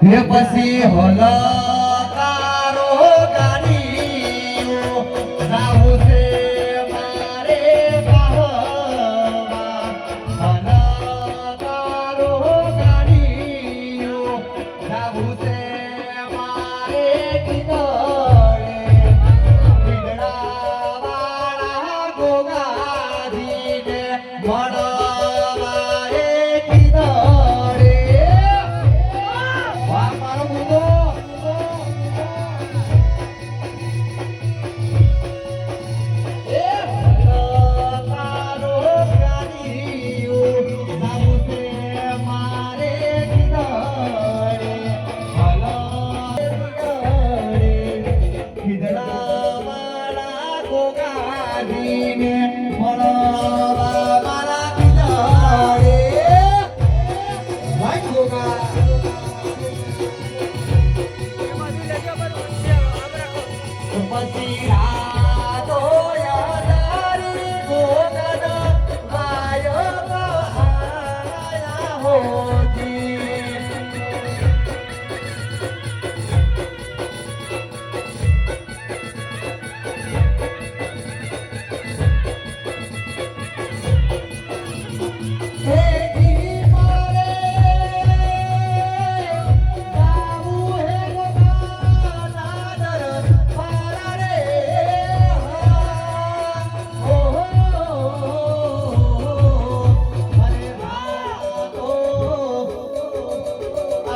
હે પછી હલકારો ગાડીઓ ดีเด่นพอลอ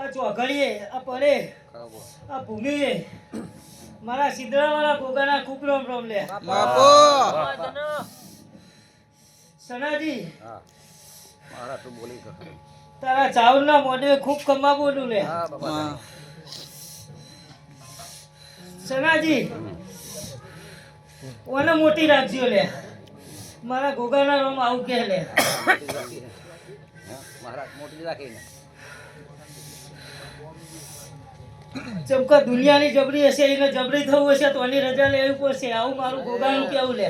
આ ચોઘડીએ આ પડે. આ ભૂમિએ. મારા સિદ્ધરાવાળા ગોગાના ખૂબ રોમ રોમ લે સનાજી તારા ચાવલના મોઢે ખૂબ કમા બોલું લે. સનાજી ઓને મોટી રાખજો લે. મારા ગોગાના રોમ આવું કે લે. ચમકા દુનિયાની જબરી હશે, એને જબરી થવું હશે, તો એની રજા લેવી પડશે. આવું મારું ગોગાનું કેવું લે?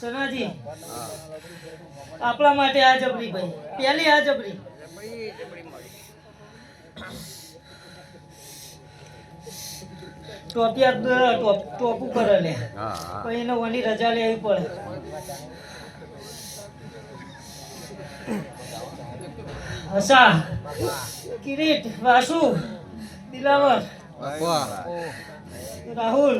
સનાજી, આપણા માટે આ જબરી ભાઈ. પહેલી આ જબરી. ટોપ ટોપું કરે લે. પછી એને ઓની રજા લેવી પડે. હસા, કિરીટ, વાસુ દિલાવર રાહુલ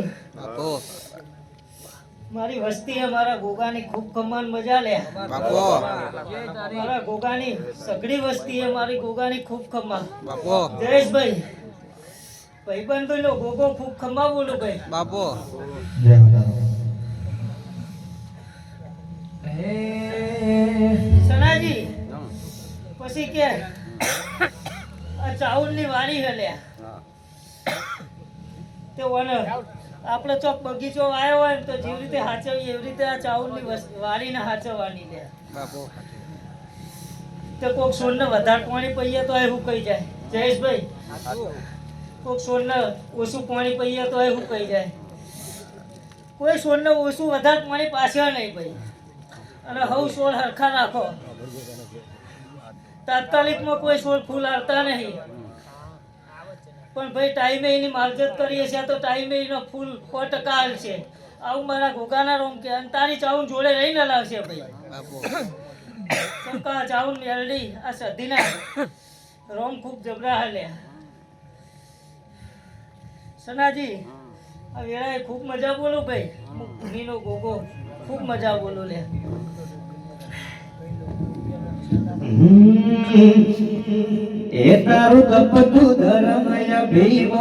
મારી વસ્તી મારા ગોગાની ખૂબ કમાન મજા લે. મારા ગોગાની સઘળી વસ્તી મારી ગોગાની ખૂબ કમાન. જયેશભાઈ ભાઈબંધો લો ગોગો ખૂબ બોલો ભાઈ. બાપો સનાજી પછી કે આ ચાઉલની વાડી હલ્યા તે ઓનર આપણે ચોક બગીચો આવ્યો હોય ને તો જેવી રીતે હાચવી એવી રીતે આ ચાઉલની વાડીને હાચવવાની લે તો કોક સોનને વધારે પાણી પીએ તો એ કહી જાય? જયેશભાઈ કોક સોનને ઓછું પાણી પીએ તો એ કહી જાય? કોઈ સોનને ઓછું વધારે પાણી પાછળ નહીં ભાઈ અને હવ સોળ હરખા તાત્કાલિક તાત્કાલિકમાં કોઈ સોળ ફૂલ આવતા નહીં. પણ ભાઈ ટાઈમે એની માવજત કરીએ છીએ તો ટાઈમે એનો ફૂલ સો ટકા હાલશે આવું મારા ઘોઘાના રોમ કે તારી ચાઉન જોડે રહીને લાવશે ભાઈ. ચમકા ચાઉન મેલડી આ સધીના. રોમ ખૂબ જબરા હાલે. સનાજી, આ વેળાએ ખૂબ મજા બોલો ભાઈ. ભૂમિનો ગોગો, ખૂબ મજા બોલો લે. એ તારું તપતું ધર્મય ભીમો